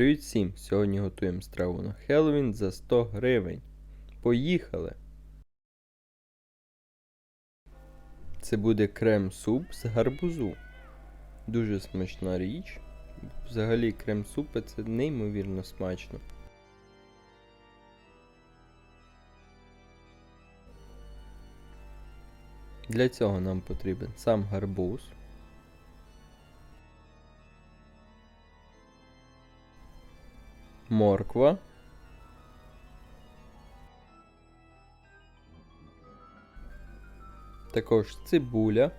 Привіт всім! Сьогодні готуємо страву на Хеллоуін за 100 гривень. Поїхали! Це буде крем-суп з гарбузу. Дуже смачна річ. Взагалі крем-супи це неймовірно смачно. Для цього нам потрібен сам гарбуз. Морква, також цибуля,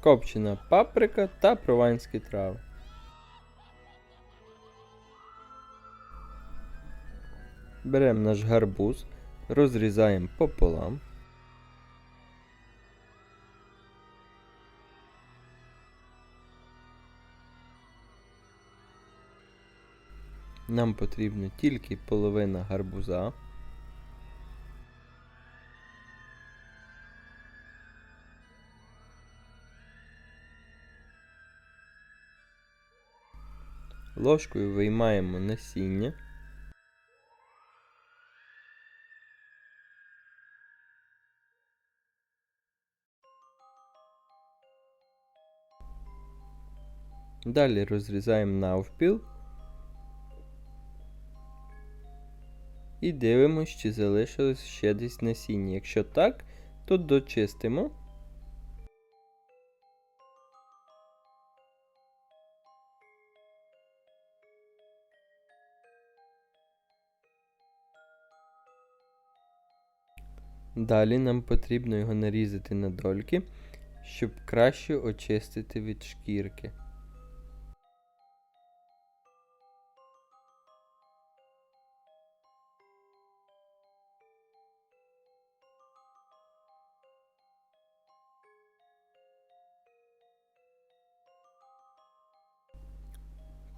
копчена паприка та прованські трави. Беремо наш гарбуз, розрізаємо пополам. Нам потрібна тільки половина гарбуза. Ложкою виймаємо насіння. Далі розрізаємо навпіл І дивимося, чи залишилось ще десь насіння. Якщо так, то дочистимо. Далі нам потрібно його нарізати на дольки, щоб краще очистити від шкірки.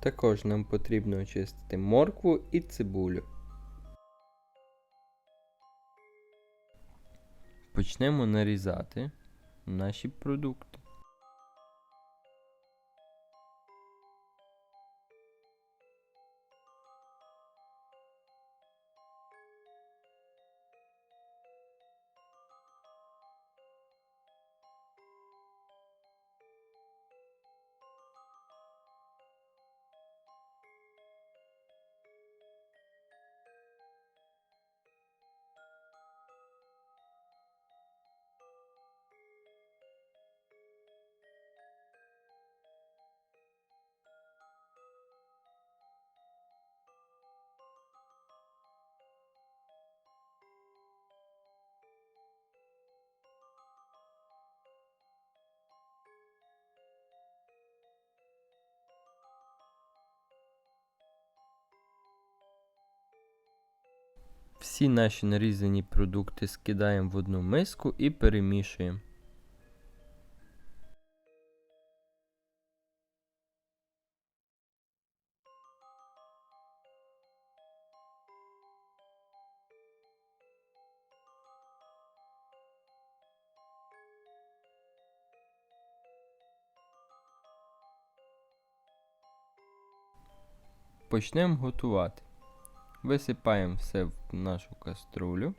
Також нам потрібно очистити моркву і цибулю. Почнемо нарізати наші продукти. Всі наші нарізані продукти скидаємо в одну миску і перемішуємо. Почнемо готувати. Висипаємо все в нашу каструлю.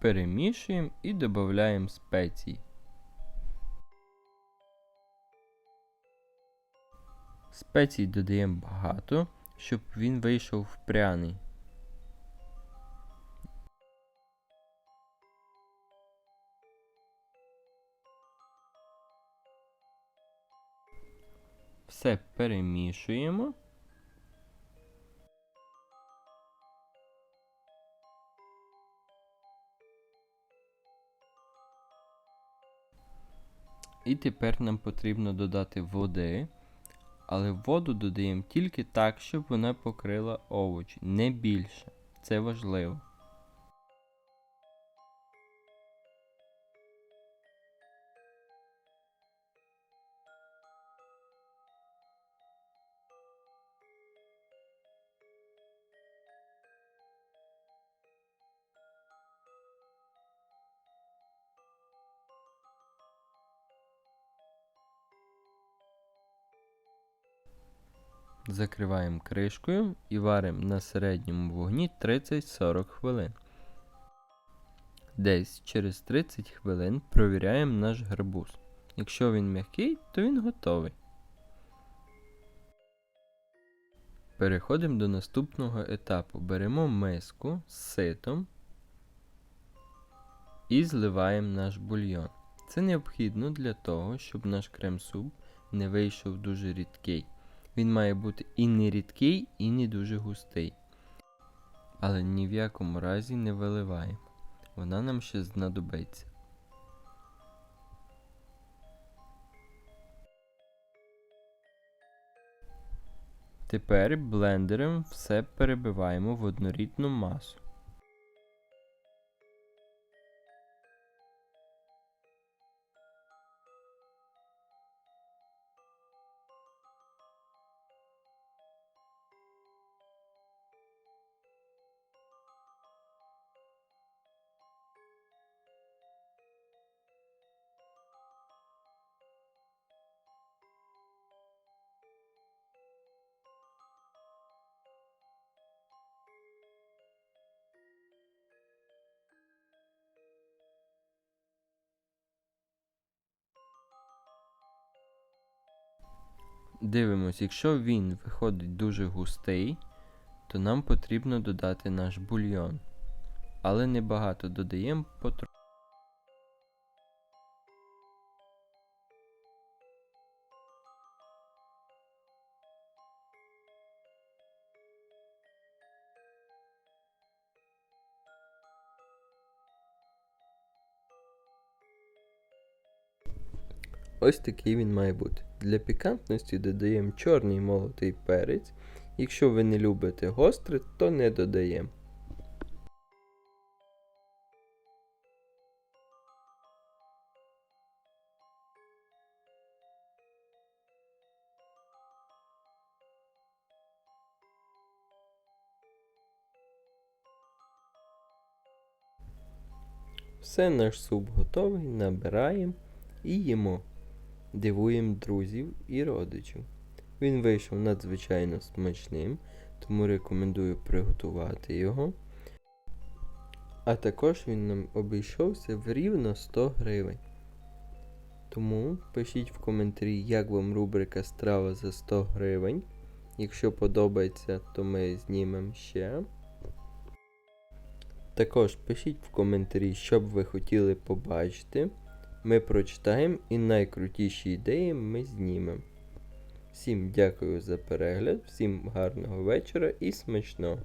Перемішуємо і додаємо спеції. Спецій додаємо багато, щоб він вийшов пряний. Все перемішуємо. І тепер нам потрібно додати води, але воду додаємо тільки так, щоб вона покрила овочі, не більше. Це важливо. Закриваємо кришкою і варимо на середньому вогні 30-40 хвилин. Десь через 30 хвилин провіряємо наш гарбуз. Якщо він м'який, то він готовий. Переходимо до наступного етапу. Беремо миску з ситом і зливаємо наш бульйон. Це необхідно для того, щоб наш крем-суп не вийшов дуже рідкий. Він має бути і не рідкий, і не дуже густий. Але ні в якому разі не виливаємо. Вона нам ще знадобиться. Тепер блендером все перебиваємо в однорідну масу. Дивимось, якщо він виходить дуже густий, то нам потрібно додати наш бульйон. Але небагато додаємо потроху. Ось такий він має бути. Для пікантності додаємо чорний молотий перець. Якщо ви не любите гостре, то не додаємо. Все, наш суп готовий, набираємо і їмо. Дивуємо друзів і родичів. Він вийшов надзвичайно смачним, тому рекомендую приготувати його. А також він нам обійшовся в рівно 100 гривень. Тому пишіть в коментарі, як вам рубрика страва за 100 гривень. Якщо подобається, то ми знімемо ще. Також пишіть в коментарі, що б ви хотіли побачити. Ми прочитаємо і найкрутіші ідеї ми знімемо. Всім дякую за перегляд, всім гарного вечора і смачного!